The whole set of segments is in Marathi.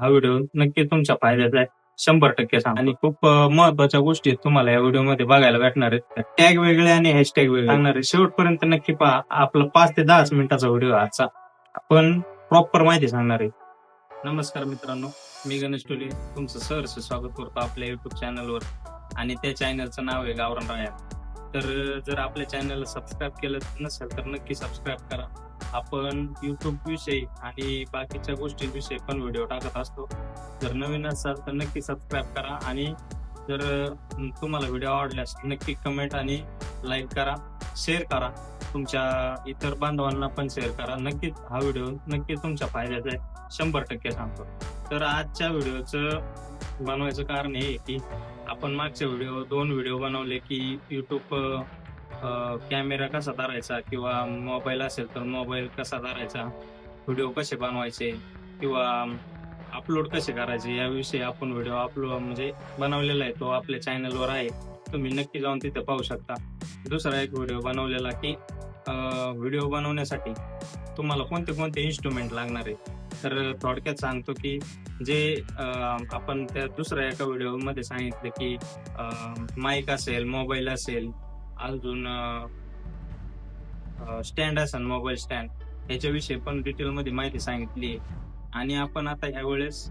हा व्हिडिओ नक्की तुमच्या फायद्याचा आहे. शंभर टक्के सांग आणि खूप महत्त्वाच्या गोष्टी तुम्हाला या व्हिडिओमध्ये बघायला भेटणार आहेत. टॅग वेगळे आणि हॅशटॅग वेगळे. सांगणार आहे. शेवटपर्यंत नक्की पहा. आपला पाच ते दहाच मिनिटाचा व्हिडिओ आजचा. आपण प्रॉपर माहिती सांगणार आहे. नमस्कार मित्रांनो. मी गणेश टोले. तुमचं सहर्ष स्वागत करतो आपल्या युट्यूब चॅनलवर आणि त्या चॅनलचं नाव आहे गावरान राया. तर जर आपल्या चॅनलला सबस्क्राईब केलं नसेल तर नक्की सबस्क्राईब करा. आपण युट्यूब विषयी आणि बाकीच्या गोष्टींविषयी पण व्हिडिओ टाकत असतो. जर नवीन असाल तर नक्की सबस्क्राईब करा आणि जर तुम्हाला व्हिडिओ आवडल्यास नक्की कमेंट आणि लाईक करा शेअर करा. तुमच्या इतर बांधवांना पण शेअर करा. नक्कीच हा व्हिडिओ नक्की तुमच्या फायद्याचा आहे. शंभर टक्के सांगतो. तर आजच्या व्हिडिओचं बनवायचं कारण हे आहे की आपण मागचे व्हिडिओ दोन व्हिडिओ बनवले की युट्यूब कॅमेरा कसा धरायचा किंवा मोबाईल असेल तर मोबाईल कसा धरायचा? व्हिडिओ कसे बनवायचे किंवा अपलोड कसे करायचे? याविषयी आपण व्हिडिओ अपलोड म्हणजे बनवलेला आहे तो आपल्या चॅनलवर आहे. तुम्ही नक्की जाऊन तिथे पाहू शकता. दुसरा एक व्हिडिओ बनवलेला की व्हिडिओ बनवण्यासाठी तुम्हाला कोणते कोणते इन्स्ट्रुमेंट लागणार आहे? तर थोडक्यात सांगतो की जे आपण त्या दुसऱ्या एका व्हिडिओमध्ये सांगितलं की माईक असेल मोबाईल असेल अजून स्टँड असेल मोबाईल स्टँड याच्याविषयी पण डिटेलमध्ये माहिती सांगितली. आहे आणि आपण आता ह्या वेळेस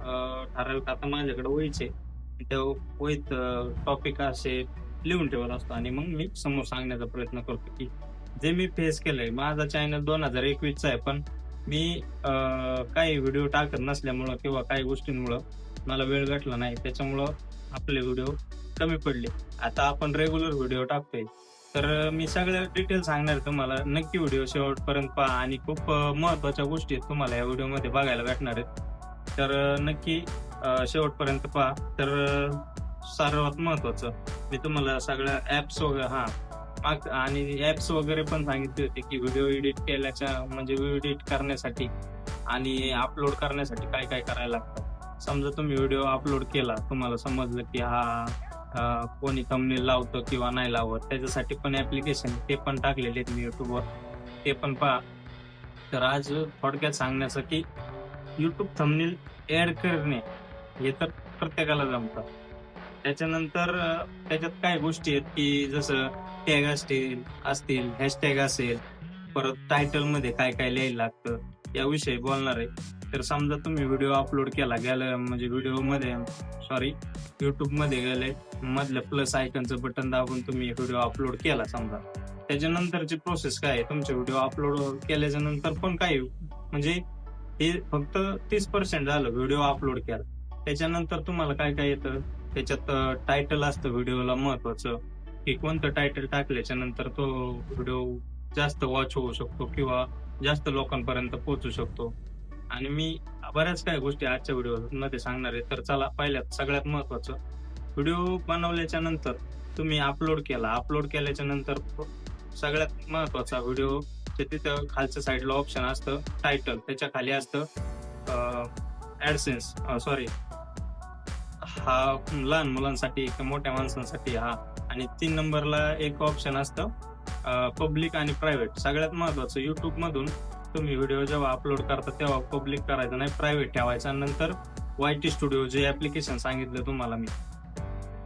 ठराविक आता माझ्याकडे वहीचे त्या वहीत टॉपिक असे लिहून ठेवत असतो आणि मग मी समोर सांगण्याचा प्रयत्न करतो की जे मी फेस केलंय माझा चॅनल दोन हजार एकवीसचा आहे पण मी काही व्हिडिओ टाकत नसल्यामुळं किंवा काही गोष्टींमुळं मला वेळ भेटला नाही. त्याच्यामुळं आपले व्हिडिओ कमी पडले. आता आपण रेग्युलर व्हिडिओ टाकतोय. तर मी सगळ्या डिटेल सांगणार आहे तुम्हाला. नक्की व्हिडिओ शेवटपर्यंत पहा आणि खूप महत्त्वाच्या गोष्टी आहेत तुम्हाला या व्हिडिओमध्ये बघायला भेटणार आहेत. तर नक्की शेवटपर्यंत पहा. तर सर्वात महत्वाचं मी तुम्हाला सगळ्या ऍप्स वगैरे हां आणि ऍप्स वगैरे पण सांगितले होते की व्हिडिओ एडिट केल्याच्या म्हणजे एडिट करण्यासाठी आणि अपलोड करण्यासाठी काय काय करायला लागतं. समजा तुम्ही व्हिडिओ अपलोड केला तुम्हाला समजलं की हा कोणी थंबनेल लावतं किंवा नाही लावत त्याच्यासाठी पण ऍप्लिकेशन ते पण टाकलेले आहेत मी युट्यूबवर ते पण पहा. तर आज थोडक्यात सांगण्याचं की युट्यूब थंबनेल ऍड करणे हे तर प्रत्येकाला जमतं. त्याच्यानंतर त्याच्यात काय गोष्टी आहेत की जसं टॅग असतील असतील हॅशटॅग असेल परत टायटलमध्ये काय काय लिहायला लागतं याविषयी बोलणार आहे. तर समजा तुम्ही व्हिडिओ अपलोड केला गेला म्हणजे व्हिडिओमध्ये सॉरी युट्यूबमध्ये गेले मधल्या प्लस आयकनचं बटन दाबून तुम्ही व्हिडिओ अपलोड केला समजा. त्याच्यानंतरची प्रोसेस काय आहे? तुमचे व्हिडिओ अपलोड केल्याच्यानंतर पण काय म्हणजे हे फक्त तीस पर्सेंट झालं व्हिडिओ अपलोड केला. त्याच्यानंतर तुम्हाला काय काय येतं? त्याच्यात टायटल असतं व्हिडिओला महत्वाचं. की कोणतं टायटल टाकल्याच्या नंतर तो व्हिडिओ जास्त वॉच होऊ शकतो किंवा जास्त लोकांपर्यंत पोहोचू शकतो. आणि मी बऱ्याच काही गोष्टी आजच्या व्हिडिओमध्ये सांगणार आहे. तर चला पहिल्यात सगळ्यात महत्वाचं. व्हिडिओ बनवल्याच्या नंतर तुम्ही अपलोड केला. अपलोड केल्याच्यानंतर सगळ्यात महत्त्वाचा व्हिडिओ तिथं खालच्या साईडला ऑप्शन असतं टायटल त्याच्याखाली असतं ऍडसेन्स सॉरी हा लहान मुलांसाठी किंवा मोठ्या माणसांसाठी हा आणि तीन नंबरला एक ऑप्शन असतं पब्लिक आणि प्रायव्हेट सगळ्यात महत्वाचं युट्यूब मधून तुम्ही व्हिडिओ जेव्हा अपलोड करता तेव्हा पब्लिक करायचं नाही प्रायव्हेट ठेवायचा. नंतर वाय टी स्टुडिओ जे ऍप्लिकेशन सांगितलं तुम्हाला मी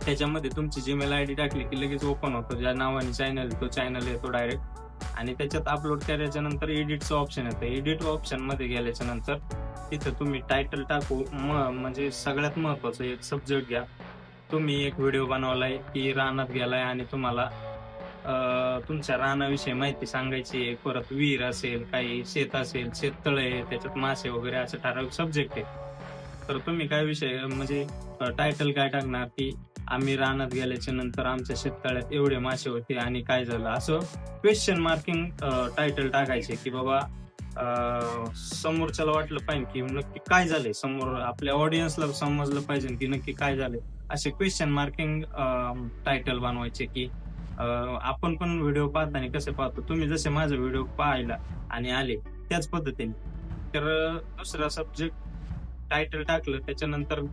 त्याच्यामध्ये तुमची जीमेल आय डी टाकली की लगेच ओपन होतो. ज्या नावाने चॅनल तो चॅनल येतो डायरेक्ट आणि त्याच्यात अपलोड केल्याच्यानंतर एडिटचं ऑप्शन येतं. एडिट ऑप्शनमध्ये गेल्याच्यानंतर तिथं तुम्ही टायटल टाकू. म्हणजे सगळ्यात महत्वाचं एक सब्जेक्ट घ्या. तुम्ही एक व्हिडिओ बनवलाय की रानात गेलाय आणि तुम्हाला तुमच्या रानाविषयी माहिती सांगायची आहे. परत विहीर असेल काही शेत असेल शेततळ आहे त्याच्यात मासे वगैरे असं ठराविक सब्जेक्ट आहे तर तुम्ही काय विषय म्हणजे टायटल काय टाकणार की आम्ही रानात गेल्याच्यानंतर आमच्या शेततळ्यात एवढे मासे होते आणि काय झालं? असं क्वेश्चन मार्किंग टायटल टाकायचे की बाबा समोरच्याला वाटलं पाहिजे की नक्की काय झालंय? समोर आपल्या ऑडियन्सला समजलं पाहिजे की नक्की काय झालंय. असे क्वेश्चन मार्किंग टायटल बनवायचे की आपण पण व्हिडिओ पाहताना कसे पाहतो? तुम्ही जसे माझा व्हिडिओ पाहिला आणि आले त्याच पद्धतीने. तर दुसरा सब्जेक्ट टायटल टाकलं त्याच्यानंतर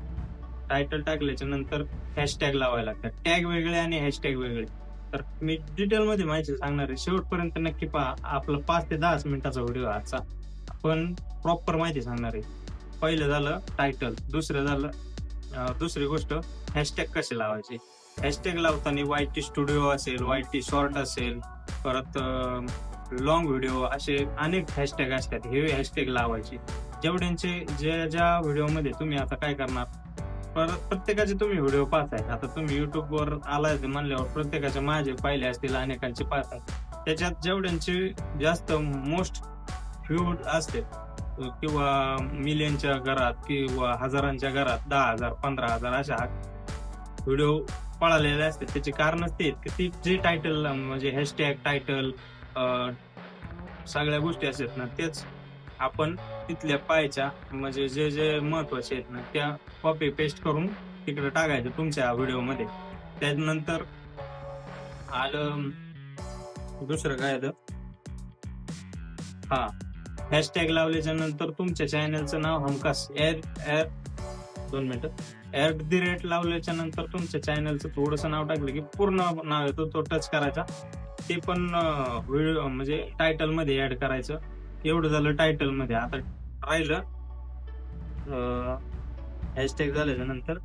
टायटल टाकल्याच्या नंतर हॅशटॅग लावायला लागतात. टॅग वेगळे आणि हॅशटॅग वेगळे. तर मी डिटेलमध्ये माहिती सांगणार आहे. शेवटपर्यंत नक्की पहा. आपला पाच ते दहाच मिनिटाचा व्हिडिओ आजचा. आपण प्रॉपर माहिती सांगणार आहे. पहिलं झालं टायटल दुसरं झालं दुसरी गोष्ट हॅशटॅग कसे लावायचे? हॅशटॅग लावताना वाय टी स्टुडिओ असेल वाय टी शॉर्ट असेल परत लॉंग व्हिडिओ असे अनेक हॅशटॅग असतात. हे हॅशटॅग लावायचे. जेवढ्यांचे ज्या ज्या व्हिडिओमध्ये तुम्ही आता काय करणार? परत प्रत्येकाचे तुम्ही व्हिडिओ पाहताय. आता तुम्ही युट्यूबवर आलाय म्हणल्यावर प्रत्येकाचे माझे पाहिले असतील अनेकांचे पाहताय. त्याच्यात जेवढ्यांचे जास्त मोस्ट व्ह्यू असते किंवा मिलियनच्या घरात किंवा हजारांच्या घरात दहा हजार पंधरा हजार अशा व्हिडिओ पळालेले असतात. त्याचे कारणच ते आहेत की ती जे टायटल म्हणजे हॅशटॅग टायटल सगळ्या गोष्टी असतात ना तेच आपण तिथल्या पायच्या म्हणजे जे जे महत्त्वाचे आहेत ना त्या कॉपी पेस्ट करून तिकडे टाकायचं तुमच्या व्हिडिओमध्ये. त्यानंतर आलं दुसरं काय आलं? हा. हॅशटॅग लावल्याच्या नंतर तुमच्या चॅनलचं नाव हमखास एर एर दोन मिनिटं. ऍट दी रेट लावल्याच्या नंतर तुमच्या चॅनलचं थोडंसं नाव टाकलं की पूर्ण नाव येतो तो टच करायचा. ते पण व्हिडिओ म्हणजे टायटलमध्ये ऍड करायचं. एवढं झालं टायटलमध्ये. आता राहिलं हॅशटॅग झाल्याच्यानंतर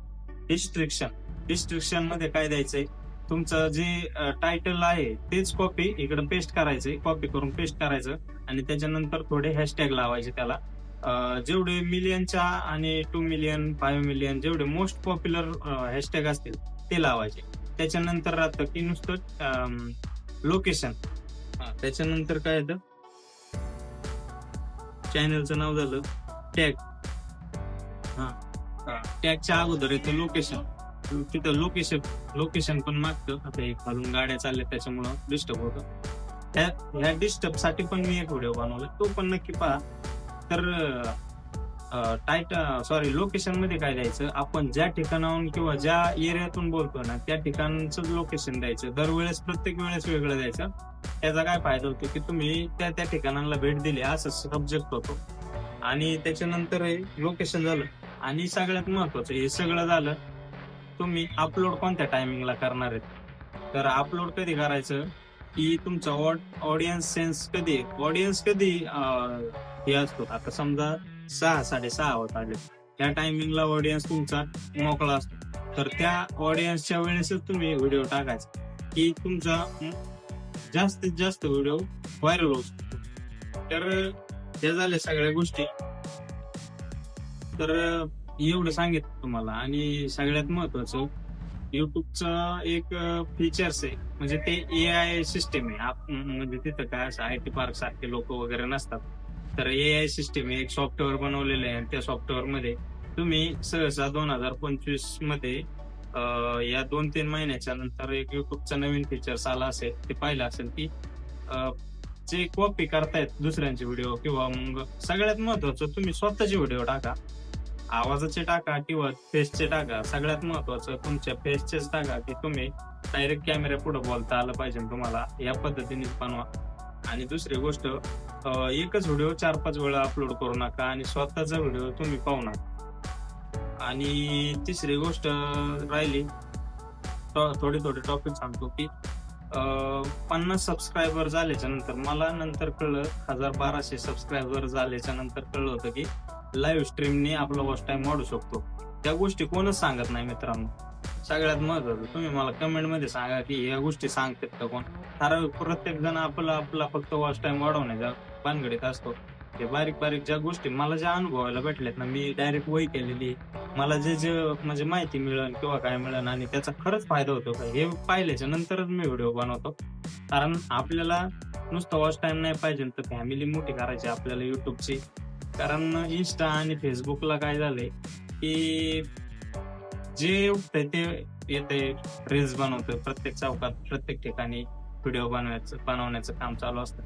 डिस्ट्रिक्शन डिस्ट्रिक्शनमध्ये काय द्यायचंय? तुमचं जे टायटल आहे तेच कॉपी इकडे पेस्ट करायचंय. कॉपी करून पेस्ट करायचं. आणि त्याच्यानंतर थोडे हॅशटॅग लावायचे त्याला. जेवढे मिलियनच्या आणि टू मिलियन फाईव्ह मिलियन जेवढे मोस्ट पॉप्युलर हॅशटॅग असतील ते लावायचे. त्याच्यानंतर राहतं की नुसतं लोकेशन त्याच्यानंतर काय येतं? चॅनलचं नाव झालं टॅग हा टॅगच्या अगोदर येतं लोकेशन तिथं लोकेशन लोकेशन पण मागतं. आता हे खालून गाड्या चालल्या त्याच्यामुळं डिस्टर्ब होतं. त्या ह्या डिस्टर्बसाठी पण मी एक व्हिडिओ बनवला तो पण नक्की पहा. तर टायट सॉरी लोकेशनमध्ये काय द्यायचं? आपण ज्या ठिकाणाहून किंवा ज्या एरियातून बोलतो ना त्या ठिकाणचं लोकेशन द्यायचं. दरवेळेस प्रत्येक वेळेस वेगळं द्यायचं. त्याचा काय फायदा होतो की तुम्ही त्या त्या ठिकाणाला भेट दिली असं सब्जेक्ट होतो. आणि त्याच्यानंतर हे लोकेशन झालं. आणि सगळ्यात महत्वाचं हे सगळं झालं. तुम्ही अपलोड कोणत्या टायमिंगला करणार आहेत? तर अपलोड कधी करायचं? की तुमचा ऑडियन्स सेन्स कधी ऑडियन्स कधी हे असतो. आता समजा सहा साडेसहा होत आले. त्या टायमिंगला ऑडियन्स तुमचा मोकळा असतो. तर त्या ऑडियन्सच्या वेळेसच तुम्ही व्हिडिओ टाकायचा. की तुमचा जास्तीत जास्त व्हिडिओ व्हायरल होऊ शकतो. तर त्या झाल्या सगळ्या गोष्टी. तर एवढं सांगितलं तुम्हाला. आणि सगळ्यात महत्वाचं युट्यूबचं एक फीचर्स आहे. म्हणजे ते ए आय सिस्टीम आहे. म्हणजे तिथं काय असं आय टी पार्क सारखे लोक वगैरे नसतात. तर ए आय सिस्टीम आहे. एक सॉफ्टवेअर बनवलेलं आहे. आणि त्या सॉफ्टवेअरमध्ये तुम्ही सहसा दोन हजार पंचवीसमध्ये या दोन तीन महिन्याच्या नंतर एक युट्यूबचा नवीन फीचर्स आला असेल ते पाहिलं असेल की जे कॉपी करतायत दुसऱ्यांचे व्हिडिओ किंवा मग सगळ्यात महत्वाचं तुम्ही स्वतःचे व्हिडिओ टाका. आवाजाचे टाका किंवा फेसचे टाका. सगळ्यात महत्वाचं तुमच्या फेसचेच टाका की तुम्ही डायरेक्ट कॅमेरा पुढे बोलता आलं पाहिजे तुम्हाला. या पद्धतीने बनवा. आणि दुसरी गोष्ट एकच व्हिडिओ चार पाच वेळा अपलोड करू नका आणि स्वतःचा व्हिडिओ तुम्ही पाहू नका. आणि तिसरी गोष्ट राहिली थोडे थोडे टॉपिक सांगतो की पन्नास सबस्क्रायबर झाल्याच्यानंतर मला नंतर कळलं हजार बाराशे सबस्क्रायबर झाल्याच्यानंतर कळलं होतं की लाईव्ह स्ट्रीमने आपला वॉच टाइम वाढू शकतो. त्या गोष्टी कोणच सांगत नाही मित्रांनो. सगळ्यात महत्वाचं तुम्ही मला कमेंटमध्ये सांगा की या गोष्टी सांगतात का कोण? ठराविक प्रत्येक जण आपला आपला फक्त वॉच टाइम वाढवण्याच्या पानगडीत असतो. ते बारीक बारीक ज्या गोष्टी मला ज्या अनुभवायला भेटल्यात ना मी डायरेक्ट वही केलेली मला जे जे म्हणजे माहिती मिळेल किंवा काय मिळेल आणि त्याचा खरंच फायदा होतो का हे पाहिल्याच्या नंतरच मी व्हिडिओ बनवतो. कारण आपल्याला नुसतं वॉच टाइम नाही पाहिजे तर फॅमिली मोठी करायची आपल्याला युट्यूबची कारण इन्स्टा आणि फेसबुकला काय झालंय की जे ते येते रील्स बनवतोय प्रत्येक चौकात प्रत्येक ठिकाणी व्हिडिओ बनवायचं बनवण्याचं काम चालू असतं.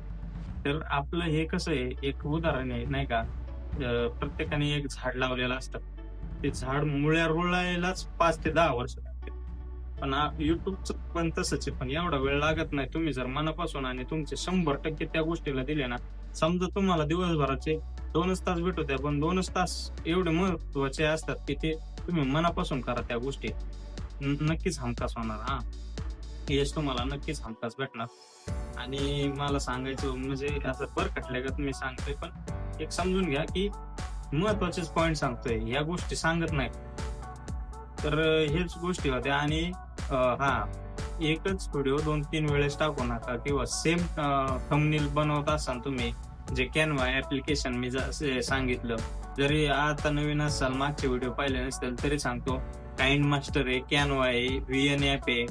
तर आपलं हे कसं आहे एक उदाहरण आहे नाही का? प्रत्येकाने एक झाड लावलेलं असतं. ते झाड मुळ्या रुळायलाच पाच ते दहा वर्ष लागते. पण युट्यूबचं पण तसंच आहे पण एवढा वेळ लागत नाही. तुम्ही जर मनापासून आणि तुमचे शंभर टक्के त्या गोष्टीला दिले ना समजा तुम्हाला दिवसभराचे दोनच तास भेटू द्या पण दोनच तास एवढे महत्त्वाचे असतात की ते तुम्ही मनापासून करा त्या गोष्टी. नक्कीच हमखास होणार हा. यश तुम्हाला नक्कीच हमखास भेटणार. आणि मला सांगायचं म्हणजे असं बरकटल्यागत मी सांगतोय पण एक समजून घ्या की महत्वाचेच पॉईंट सांगतोय ह्या गोष्टी सांगत नाही. तर हेच गोष्टी होत्या आणि हा एकच व्हिडिओ दोन तीन वेळेस टाकू नका किंवा सेम थंबनेल बनवत असाल तुम्ही जे कॅनवा ऍप्लिकेशन मी सांगितलं. जरी आता नवीन असाल मागचे व्हिडिओ पाहिले नसतील तरी सांगतो काइंड मास्टर आहे कॅनवा आहे व्ही एन ऍप आहे.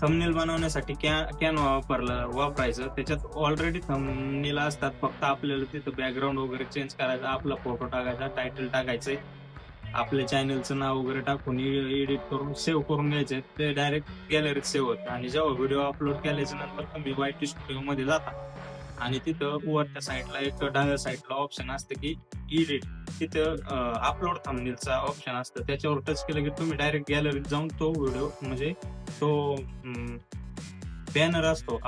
थंबनेल बनवण्यासाठी कॅनवा वापरलं वापरायचं. त्याच्यात ऑलरेडी थंबनेल असतात फक्त आपल्याला तिथं बॅकग्राऊंड वगैरे चेंज करायचा आपला फोटो टाकायचा टायटल टाकायचे. आपल्या चॅनलचं नाव वगैरे टाकून एडिट करून सेव्ह करून घ्यायचे. ते डायरेक्ट गॅलरीत सेव्ह होतं. आणि जेव्हा व्हिडिओ अपलोड केल्याच्यानंतर तुम्ही वाईट स्टुडिओमध्ये जाता. आणि तिथं वरच्या साईडला एक डाव्या साईडला ऑप्शन असतं की इडिट तिथं अपलोड थंबनेलचा ऑप्शन असतं. त्याच्यावर टच केलं की तुम्ही डायरेक्ट गॅलरीत जाऊन तो व्हिडिओ म्हणजे तो बॅनर असतो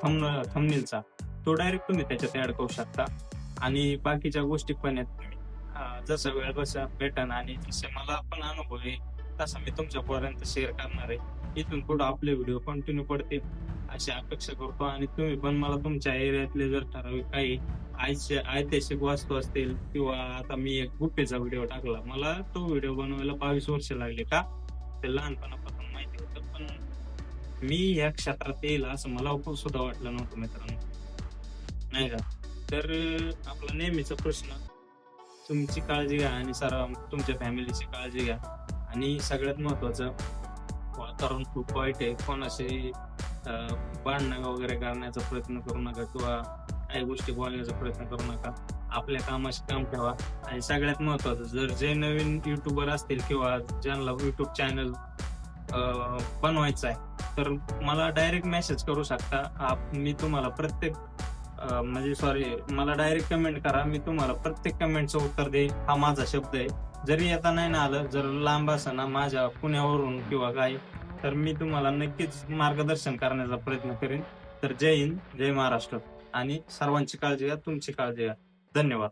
थंबनेलचा तो डायरेक्ट तुम्ही त्याच्यात ऍड करू शकता. आणि बाकीच्या गोष्टी पण आहेत. तुम्ही जसं वेळ बसा भेटन आणि जसे मला पण अनुभव आहे तसा मी तुमच्यापर्यंत शेअर करणार आहे. इथून पुढे आपले व्हिडिओ कंटिन्यू पडतील. अशी अपेक्षा करतो आणि तुम्ही पण मला तुमच्या एरियातले जर ठराविक काही ऐतिहासिक ऐतिहासिक वास्तू असतील किंवा आता मी एक गुप्पेचा व्हिडिओ टाकला. मला तो व्हिडिओ बनवायला बावीस वर्ष लागले का? ते लहानपणापासून माहिती होतं. पण मी या क्षेत्रात येईल असं मला सुद्धा वाटलं नव्हतं मित्रांनो. नाही का? तर आपला नेहमीचा प्रश्न तुमची काळजी घ्या आणि सर्व तुमच्या फॅमिलीची काळजी घ्या. आणि सगळ्यात महत्वाचं वातावरण खूप वाईट आहे. कोणाशी भांडणं वगैरे करण्याचा प्रयत्न करू नका किंवा काही गोष्टी बोलण्याचा प्रयत्न करू नका. आपल्या कामाशी काम ठेवा. आणि सगळ्यात महत्वाचं जर जे नवीन युट्यूबर असतील किंवा ज्यांना युट्यूब चॅनल बनवायचं आहे तर मला डायरेक्ट मेसेज करू शकता. आप- मी तुम्हाला प्रत्येक म्हणजे सॉरी मला डायरेक्ट कमेंट करा. मी तुम्हाला प्रत्येक कमेंटचं उत्तर देईल. हा माझा शब्द आहे. जरी येता नाही ना आलं जर लांब असं ना माझ्या पुण्यावरून किंवा काही तर मी तुम्हाला नक्कीच मार्गदर्शन करण्याचा प्रयत्न करेन. तर जय हिंद जय महाराष्ट्र. आणि सर्वांची काळजी घ्या तुमची काळजी घ्या. धन्यवाद.